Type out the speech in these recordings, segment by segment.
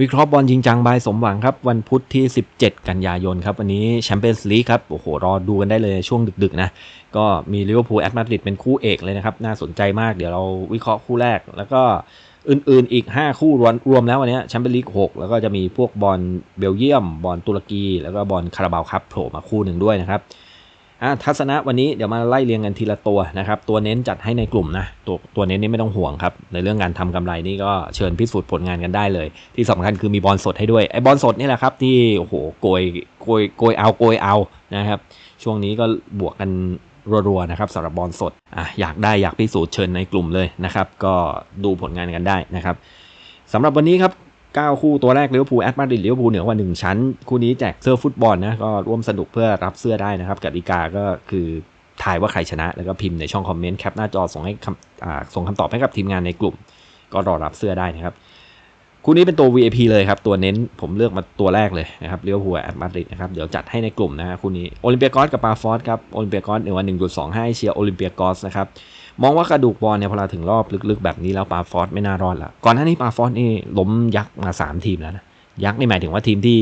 วิเคราะห์บอลจริงจังบายสมหวังครับ วันพุธที่ 17 กันยายนครับ วันนี้แชมเปี้ยนส์ลีกครับ โอ้โห รอดูกันได้เลยช่วงดึก ๆ นะ ก็มีลิเวอร์พูลแอตมาดริดเป็นคู่เอกเลยนะครับ น่าสนใจมากเดี๋ยวเราวิเคราะห์คู่แรก แล้วก็อื่นๆอีก 5 คู่รวมรวมแล้ววันนี้แชมเปี้ยนลีก6 แล้วก็จะมีพวกบอลเบลเยียม บอลตุรกี แล้วก็บอลคาราบาวครับโผล่มาคู่หนึ่งด้วยนะครับ อะทัศนะวันนี้เดี๋ยวมาไล่เรียงกันทีละตัวนะครับ ตัวเน้นจัดให้ในกลุ่มนะ ตัวตัวเน้นนี่ไม่ต้องห่วงครับ ในเรื่องการทำกำไรนี่ก็เชิญพิสูจน์ผลงานกันได้เลย ที่สำคัญคือมีบอลสดให้ด้วยไอ้บอลสดนี่แหละครับ ที่โอ้โหโกยโกยโกยเอาโกยเอานะครับ ช่วงนี้ก็บวกกันรัวๆนะครับสำหรับบอลสดอะอยากได้อยากพิสูจน์เชิญในกลุ่มเลยนะครับ ก็ดูผลงานกันได้นะครับสำหรับวันนี้ครับ 9 คู่ตัวแรกลิเวอร์พูลแอตมาดริดลิเวอร์พูลเหนือกว่า 1 ชั้น คู่นี้แจกเสื้อฟุตบอลนะ ก็ร่วมสนุกเพื่อรับเสื้อได้นะครับกติกาก็คือถ่ายว่าใครชนะ แล้วก็พิมพ์ในช่องคอมเมนต์แคปหน้าจอส่งให้คำส่งคำตอบให้กับทีมงานในกลุ่ม ก็รอรับเสื้อได้นะครับ คู่นี้เป็นตัว VIP เลยครับ ตัวเน้นผมเลือกมาตัวแรกเลยนะครับเลี้ยวหัวแอตมาดริดนะครับเดี๋ยวจัดให้ในกลุ่มนะฮะคู่นี้โอลิมเปียกอสกับปาฟอสครับโอลิมเปียกอสเหนือว่า1.25เชียร์โอลิมเปียกอสนะครับมองว่ากระดูกบอลเนี่ยพอเราถึงรอบลึกๆแบบนี้แล้วปาฟอสไม่น่ารอดละก่อนหน้านี้ปาฟอสนี่ล้มยักษ์มา 3 ทีมแล้วนะยักษ์นี่หมายถึงว่าทีมที่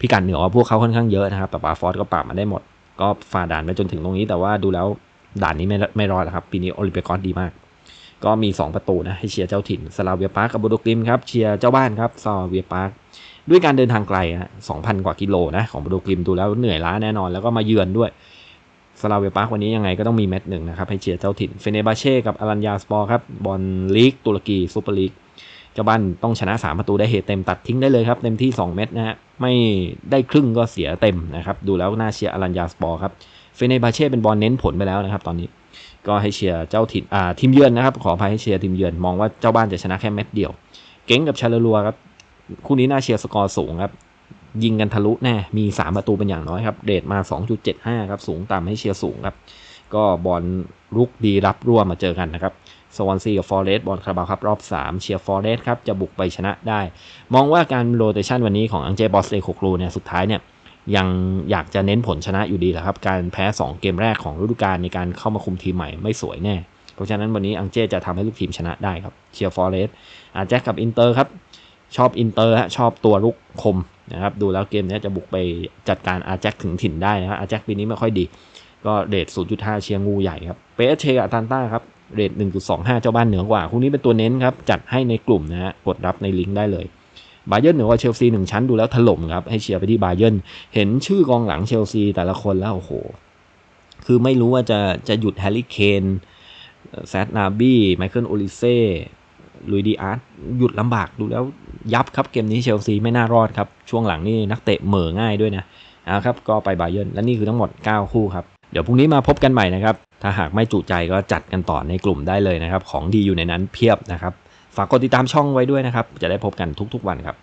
พิกัดเหนือกว่าพวกเขาค่อนข้างเยอะนะครับแต่ปาฟอสก็ปราบมาได้หมด ก็ฝ่าด่านไปจนถึงตรงนี้ แต่ว่าดูแล้วด่านนี้ไม่ไม่รอดครับปีนี้โอลิมเปียกอสดีมาก ก็มี 2 ประตูนะให้เชียร์เจ้าถิ่นสลาเวียปาร์กกับบูดุกริมครับเชียร์เจ้าบ้านครับซาเวียปาร์กด้วยการเดินทางไกลฮะ2,000 กว่ากิโลนะของบูดุกริมดูแล้วเหนื่อยล้าแน่นอนแล้วก็มาเยือนด้วยสลาเวียปาร์กวันนี้ยังไงก็ต้องมีแมตช์หนึ่งนะครับให้เชียร์เจ้าถิ่นเฟเนบาเช่กับอารันยาสปอร์ครับบอลลีกตุรกีซูเปอร์ลีกเจ้าบ้านต้องชนะ 3 ประตูได้เหตุเต็มตัดทิ้งได้เลยครับเต็มที่ 2 เม็ดนะฮะไม่ได้ครึ่งก็เสียเต็มนะครับดูแล้วน่าเชียร์อารันยาสปอร์ครับเฟเนบาเช่เป็นบอลเน้นผลไปแล้วนะครับตอนนี้ ก็ให้เชียร์เจ้าถิ่นอ่าทีมเยือนนะครับ ขออภัยให้เชียร์ทีมเยือนมองว่าเจ้าบ้านจะชนะแค่เม็ดเดียว เก๋งกับชาลลัวครับคู่นี้น่าเชียร์สกอร์สูงครับยิงกันทะลุแน่มี 3 ประตูเป็นอย่างน้อยครับ เดทมา 2.75 ครับ สูงต่ำให้เชียร์สูงครับ ก็บอลลุกดีรับร่วมมาเจอกันนะครับสวอนซีกับฟอร์เรสบอลคาราบาวครับรอบ 3 เชียร์ฟอร์เรสครับ จะบุกไปชนะได้ มองว่าการโรเตชันวันนี้ของอังเจบอสเลโคกรูเนี่ยสุดท้ายเนี่ย ยังอยากจะเน้นผลชนะอยู่ดีแหละครับ การแพ้ 2 เกมแรกของฤดูกาลในการเข้ามาคุมทีมใหม่ไม่สวยแน่ เพราะฉะนั้นวันนี้อังเจจะทำให้ลูกทีมชนะได้ครับเชียร์ฟอร์เรสอาแจ็คกับอินเตอร์ครับ ชอบอินเตอร์ฮะชอบตัวลุกคมนะครับดูแล้วเกมนี้จะบุกไปจัดการอาแจ็คถึงถิ่นได้นะครับอาแจ็คปีนี้ไม่ค่อยดี ก็เรท0.5 เชียร์งูใหญ่ครับเปเชกับตันต้าครับเรท1.25 เจ้าบ้านเหนือกว่าคู่นี้เป็นตัวเน้นครับจัดให้ในกลุ่มนะฮะกดรับในลิงก์ได้เลย บาเยิร์นเหนือกว่าเชลซีหนึ่งชั้นดูแล้วถล่มครับ ให้เชียร์ไปที่บาเยิร์นเห็นชื่อกองหลังเชลซีแต่ละคนแล้วโอ้โห คือไม่รู้ว่าจะจะหยุดแฮร์รี่เคนแซดนาบี้ไมเคิลโอลิเซ่ลุยดีอาร์ตหยุดลำบากดูแล้วยับครับเกมนี้เชลซีไม่น่ารอดครับ ช่วงหลังนี่นักเตะเหม่อง่ายด้วยนะเอาครับก็ไปบาเยิร์นและนี่คือทั้งหมด 9 คู่ครับ เดี๋ยวพรุ่งนี้มาพบกันใหม่นะครับ ถ้าหากไม่จุใจก็จัดกันต่อในกลุ่มได้เลยนะครับ ของดีอยู่ในนั้นเพียบนะครับ ฝากกดติดตามช่องไว้ด้วยนะครับ จะได้พบกันทุกๆวันครับ